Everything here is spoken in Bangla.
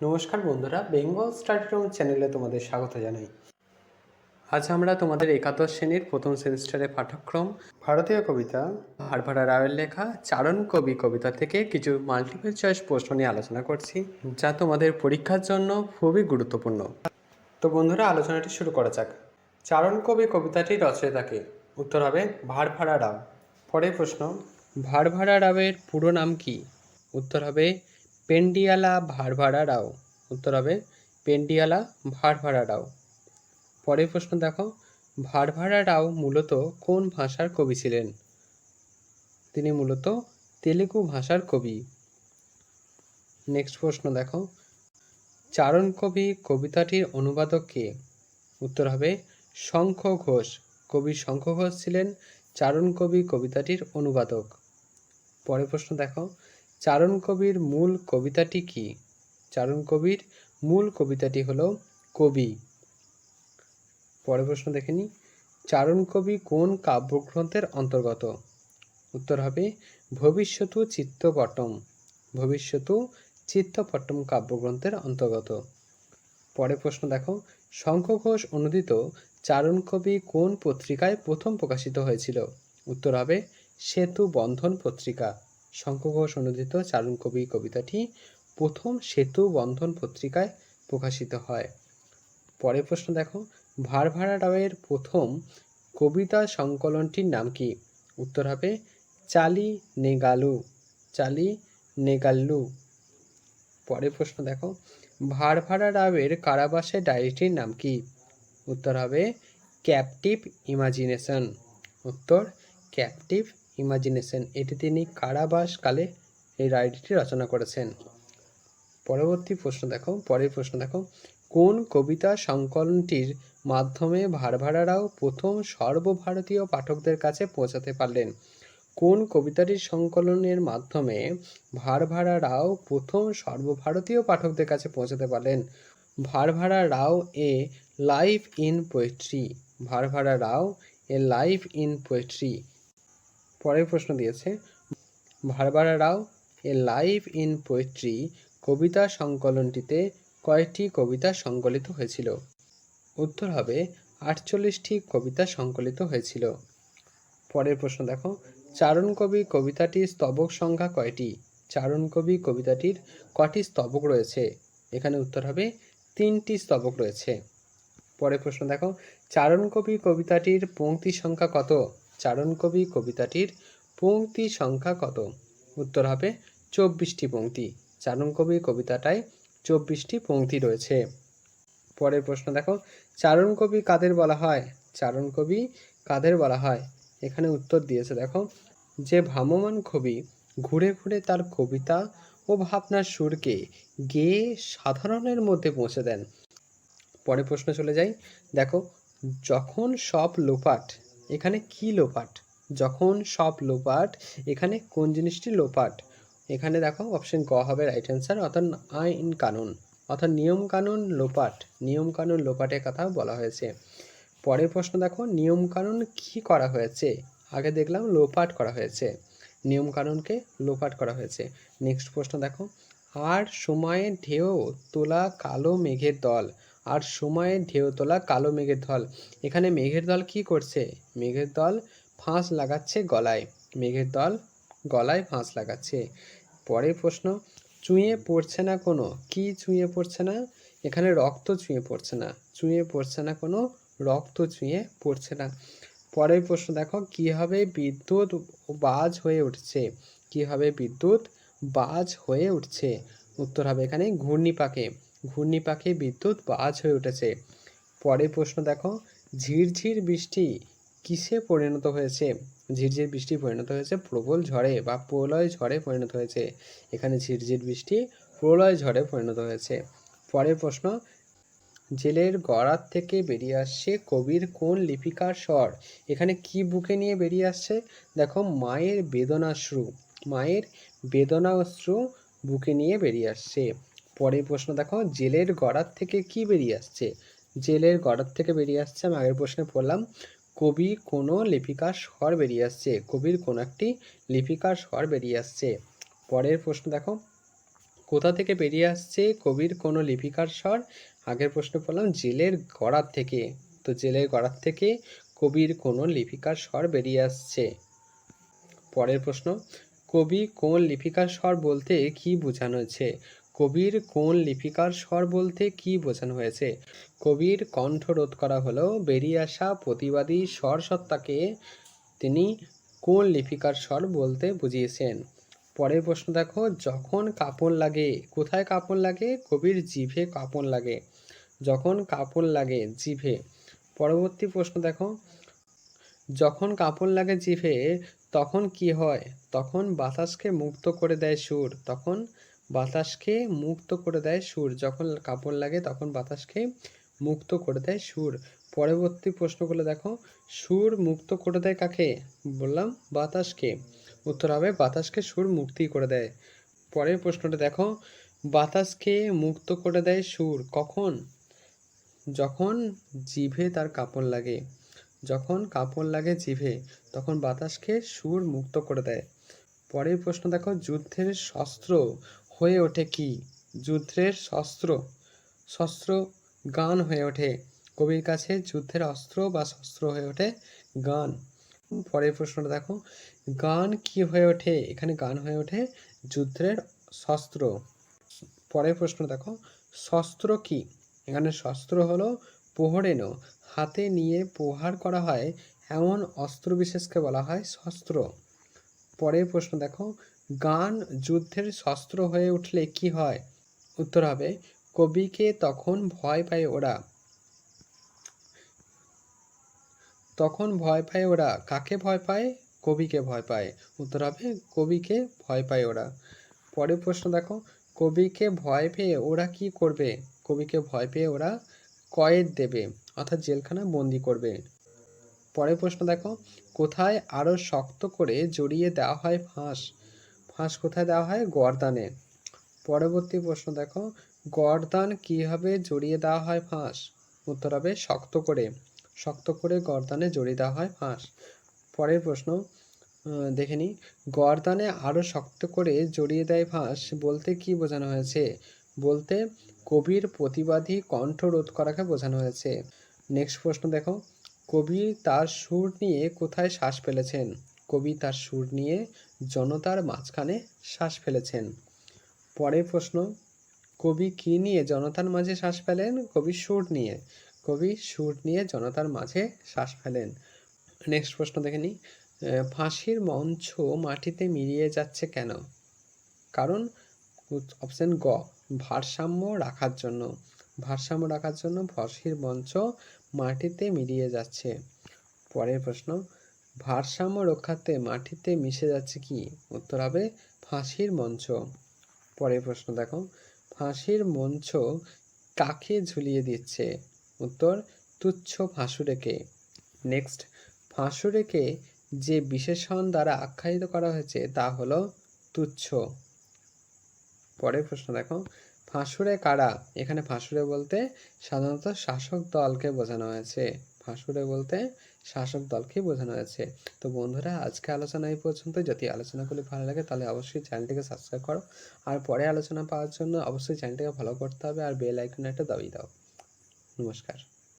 নমস্কার বন্ধুরা বেঙ্গল স্টাডি রুম চ্যানেলে তোমাদের স্বাগত জানাই। আজ আমরা তোমাদের একাদশ শ্রেণির প্রথম সেমিস্টারের পাঠ্যক্রম, ভারতীয় কবিতা, হারভারা রায়ের লেখা, চারণ কবি কবিতা থেকে কিছু মাল্টিপল চয়েস প্রশ্ন নিয়ে আলোচনা করছি, যা তোমাদের পরীক্ষার জন্য খুবই গুরুত্বপূর্ণ। তো বন্ধুরা, আলোচনাটি শুরু করা যাক। চারণ কবি কবিতাটির রচয়িতাকে, উত্তর হবে ভাড়ভাড়া রাও পরের প্রশ্ন ভাড়ভাড়া রাওয়ের পুরো নাম কি? উত্তর হবে পেন্ডিয়ালা ভাড়ভাড়া রাও। উত্তর হবে পেন্ডিয়ালা ভাড়ভাড়া রাও। পরের প্রশ্ন দেখো, ভাড়ভাড়া রাও মূলত কোন ভাষার কবি ছিলেন? তিনি মূলত তেলেগু ভাষার কবি। নেক্সট প্রশ্ন দেখো, চারণ কবি কবিতাটির অনুবাদক কে? উত্তর হবে শঙ্খ ঘোষ। কবি শঙ্খ ঘোষ ছিলেন চারণ কবি কবিতাটির অনুবাদক। পরের প্রশ্ন দেখো চারণ কবির মূল কবিতাটি কি? চারণ কবির মূল কবিতাটি হল কবি। পরের প্রশ্ন দেখে নিই। চারণ কবি কোন কাব্যগ্রন্থের অন্তর্গত? উত্তর হবে, ভবিষ্যতু চিত্তপট্টম। ভবিষ্যতু চিত্তপট্টম কাব্যগ্রন্থের অন্তর্গত। পরের প্রশ্ন দেখো। শঙ্খ ঘোষ অনুদিত চারণ কবি কোন পত্রিকায় প্রথম প্রকাশিত হয়েছিল? উত্তর হবে, সেতু বন্ধন পত্রিকা। শঙ্খ ঘোষ অনুদিত চারণ কবি কবিতাটি প্রথম সেতু বন্ধন পত্রিকায় প্রকাশিত হয়। পরের প্রশ্ন দেখো ভারভারা রাওয়ের প্রথম কবিতা সংকলনটির নাম কি? উত্তর হবে, চালি নেগালু, চালি নেগাল্লু। পরের প্রশ্ন দেখো ভারভারা রাওয়ের কারাবাসের ডায়েরিটির নাম কি? উত্তর হবে, ক্যাপটিভ ইমাজিনেশন। উত্তর, ক্যাপটিভ ইমাজিনেশন। এটি তিনি কারাবাসকালে এই ডায়েরিটি রচনা করেছেন। পরবর্তী প্রশ্ন দেখো, পরের প্রশ্ন দেখো। কোন কবিতা সংকলনটির মাধ্যমে ভারভারারাও প্রথম সর্বভারতীয় পাঠকদের কাছে পৌঁছাতে পারলেন? কোন কবিতাটির সংকলনের মাধ্যমে ভারভারা রাও প্রথম সর্বভারতীয় পাঠকদের কাছে পৌঁছাতে পারলেন? Varavara Rao a life in poetry. Varavara Rao a life in poetry. পরের প্রশ্ন দিয়েছে Varavara Rao, a live in poetry কবিতা সংকলনটিতে কয়টি কবিতা সংকলিত হয়েছিল? উত্তর হবে, আটচল্লিশটি কবিতা সংকলিত হয়েছিল। পরের প্রশ্ন দেখো, চারণ কবি কবিতাটির স্তবক সংখ্যা কয়টি? চারণ কবি কবিতাটির কটি স্তবক রয়েছে? এখানে উত্তর হবে, তিনটি স্তবক রয়েছে। পরের প্রশ্ন দেখো, চারণ কবি কবিতাটির পংক্তি সংখ্যা কত? চারণ কবি কবিতাটির পংক্তি সংখ্যা কত? উত্তর হবে চব্বিশটি পংক্তি চারণ কবি কবিতাটায় চব্বিশটি পংক্তি রয়েছে। পরের প্রশ্ন দেখো চারণ কবি কাদের বলা হয়? চারণ কবি কাদের বলা হয়? এখানে উত্তর দিয়েছে, দেখো, যে ভ্রাম্যমান কবি ঘুরে ঘুরে তার কবিতা ও ভাবনার সুরকে গেয়ে সাধারণের মধ্যে পৌঁছে দেন। পরের প্রশ্ন চলে যাই। দেখো, যখন সব লোপাট এখানে কি লোপাট? যখন সব লোপাট, এখানে কোন জিনিসটি লোপাট? এখানে দেখো অপশন ক হবে রাইট অ্যান্সার অর্থাৎ আইন কানুন। অর্থাৎ নিয়ম কানুন লোপাট, নিয়ম কানুন লোপাটের কথা বলা হয়েছে। পরের প্রশ্ন দেখো, নিয়ম কানুন কি করা হয়েছে? আগে দেখলাম লোপাট করা হয়েছে। নিয়ম কানুনকে লোপাট করা হয়েছে। নেক্সট প্রশ্ন দেখো, আর সময়ে ঢেউ তোলা কালো মেঘের দল। আর সময়ে ঢেউ তোলা কালো মেঘের দল এখানে মেঘের দল কি করছে? মেঘের দল ফাঁস লাগাচ্ছে গলায়। মেঘের দল গলায় ফাঁস লাগাচ্ছে। পরের প্রশ্ন, চুঁয়ে পড়ছে না কোনো? কি চুঁয়ে পড়ছে না? এখানে রক্ত চুঁয়ে পড়ছে না। চুঁয়ে পড়ছে না কোনো? রক্ত চুঁয়ে পড়ছে না। পরের প্রশ্ন, দেখো কীভাবে বিদ্যুৎ বাজ হয়ে উঠছে? কীভাবে বিদ্যুৎ বাজ হয়ে উঠছে? উত্তর হবে এখানে ঘূর্ণিপাকে। ঘূর্ণিপাকে বিদ্যুৎ বাজ হয়ে উঠেছে। পরের প্রশ্ন, দেখো, ঝিরঝির বৃষ্টি কিসে পরিণত হয়েছে? ঝিরঝির বৃষ্টি পরিণত হয়েছে প্রবল ঝড়ে বা প্রলয় ঝড়ে পরিণত হয়েছে। এখানে ঝিরঝির বৃষ্টি প্রলয় ঝড়ে পরিণত হয়েছে। পরের প্রশ্ন, জেলের গড়ার থেকে বেরিয়ে আসছে কবির কোন লিপিকার স্বর? এখানে কি বুকে নিয়ে বেরিয়ে আসছে? দেখো, মায়ের বেদনাশ্রু মায়ের বেদনাশ্রু বুকে নিয়ে বেরিয়ে আসছে। পরের প্রশ্ন, দেখো, জেলের গড়ার থেকে কি বেরিয়ে আসছে? জেলের গড়ার থেকে বেরিয়ে আসছে, আমি আগের প্রশ্নে পড়লাম কবি কোনো লিপিকার স্বর বেরিয়ে আসছে, কবির কোনো একটি লিপিকার স্বর বেরিয়ে আসছে। পরের প্রশ্ন, দেখো, কোথা থেকে বেরিয়ে আসছে কবির কোনো লিপিকার স্বর? আগের প্রশ্ন পড়লাম, জেলের গড়ার থেকে। তো জেলের গড়ার থেকে কবির কোনো লিপিকার স্বর বেরিয়ে আসছে। পরের প্রশ্ন, কবি কোন লিপিকার স্বর বলতে কি বোঝানো হয়েছে? কবির কোন লিপিকার স্বর বলতে কি বোঝানো হয়েছে? কবির কণ্ঠ রোধ করা হলো, বেরিয়ে আসা প্রতিবাদী স্বর সত্তাকে তিনি কোন লিপিকার স্বর বলতে বুঝিয়েছেন? পরের প্রশ্ন দেখো, যখন কাপড় লাগে, কোথায় কাপড় লাগে? কবির জিভে কাপড় লাগে। যখন কাপড় লাগে, জিভে। পরবর্তী প্রশ্ন দেখো, যখন কাপড় লাগে জিভে, তখন কি হয়? তখন বাতাসকে মুক্ত করে দেয় সুর, তখন বাতাসকে মুক্ত করে দেয় সুর। যখন কাপড় লাগে তখন বাতাসকে মুক্ত করে দেয় সুর। পরবর্তী প্রশ্নগুলো দেখো, সুর মুক্ত করে দেয় কাকে? বললাম, বাতাসকে। উত্তর হবে, বাতাসকে সুর মুক্তি করে দেয়। পরের প্রশ্নটা দেখো, বাতাসকে মুক্ত করে দেয় সুর কখন? যখন জিভে তার কাপড় লাগে। যখন কাপড় লাগে জিভে, তখন বাতাসকে সুর মুক্ত করে দেয়। পরের প্রশ্ন দেখো, যুদ্ধের শস্ত্র হয়ে ওঠে কি? যুদ্ধের শস্ত্র শস্ত্র গান হয়ে ওঠে। কবির কাছে যুদ্ধের অস্ত্র বা শস্ত্র হয়ে ওঠে গান। পরের প্রশ্নটা দেখো। গান কি হয়ে ওঠে? এখানে গান হয়ে ওঠে যুদ্ধের শস্ত্র। পরের প্রশ্ন দেখো। শস্ত্র কি? এখানে শস্ত্র হলো পোহরেনো হাতে নিয়ে প্রহার করা হয় এমন অস্ত্র বিশেষকে বলা হয় শস্ত্র। পরের প্রশ্ন দেখো। গান যুদ্ধের শস্ত্র হয়ে উঠলে কি হয়? উত্তর হবে, কবিকে তখন ভয় পায় ওরা। তখন ভয় পায় ওরা। কাকে ভয় পায়? কবিকে ভয় পায়। উত্তর হবে, কবিকে ভয় পায় ওরা। পরের প্রশ্ন দেখো, কবিকে ভয় পেয়ে ওরা কি করবে? কবিকে ভয় পেয়ে ওরা কয়েদ দেবে, অর্থাৎ জেলখানা বন্দি করবে। পরের প্রশ্ন দেখো, কোথায় আরও শক্ত করে জড়িয়ে দেওয়া হয় ফাঁস? ফাঁস কোথায় দেওয়া হয়? গর্দানে। পরবর্তী প্রশ্ন দেখো, গর্দান কীভাবে জড়িয়ে দেওয়া হয় ফাঁস? উত্তর হবে শক্ত করে। শক্ত করে গর্দানে জড়িয়ে দেওয়া হয় ফাঁস। পরের প্রশ্ন দেখে নিই। গর্দানে আরও শক্ত করে জড়িয়ে দেয় ফাঁস বলতে কি বোঝানো হয়েছে? বলতে কবির প্রতিবাদী কণ্ঠ রোধ করাকে বোঝানো হয়েছে। নেক্সট প্রশ্ন দেখো, কবি তার সুর নিয়ে কোথায় শ্বাস ফেলেছেন? কবি তার সুর নিয়ে জনতার মাঝখানে শ্বাস ফেলেছেন। পরের প্রশ্ন, কবি কি নিয়ে জনতার মাঝে শ্বাস ফেলেন? কবি সুর নিয়ে। কবি সুর নিয়ে জনতার মাঝে শ্বাস ফেলেন। নেক্সট প্রশ্ন দেখে নিই। ফাঁসির মঞ্চ মাটিতে মিলিয়ে যাচ্ছে কেন? কারণ অপশন গ, ভারসাম্য রাখার জন্য। ভারসাম্য রাখার জন্য ফাঁসির মঞ্চ মাটিতে মিলিয়ে যাচ্ছে। পরের প্রশ্ন ভারসাম্য রক্ষাতে মাটিতে মিশে যাচ্ছে কি? উত্তর হবে ফাঁসির মঞ্চ। পরের প্রশ্ন দেখো। ফাঁসির মঞ্চ কাকে ঝুলিয়ে দিচ্ছে? উত্তর, তুচ্ছ ফাঁসুরেকে নেক্সট ফাঁসুরেকে যে বিশেষণ দ্বারা আখ্যায়িত করা হয়েছে তা হলো তুচ্ছ। পরের প্রশ্ন দেখো। ফাঁসুরে কারা? এখানে ফাঁসুরে বলতে সাধারণত শাসক দলকে বোঝানো হয়েছে। ফাঁসুরে বলতে শাসক দলকে বোঝানো হয়েছে। তো বন্ধুরা, আজকে আলোচনা এই পর্যন্ত। যদি আলোচনাগুলি ভালো লাগে, তাহলে অবশ্যই চ্যানেলটিকে সাবস্ক্রাইব করো। আর পরে আলোচনা পাওয়ার জন্য অবশ্যই চ্যানেলটিকে ফলো করতে হবে আর বেল একটা দাবি দাও। নমস্কার।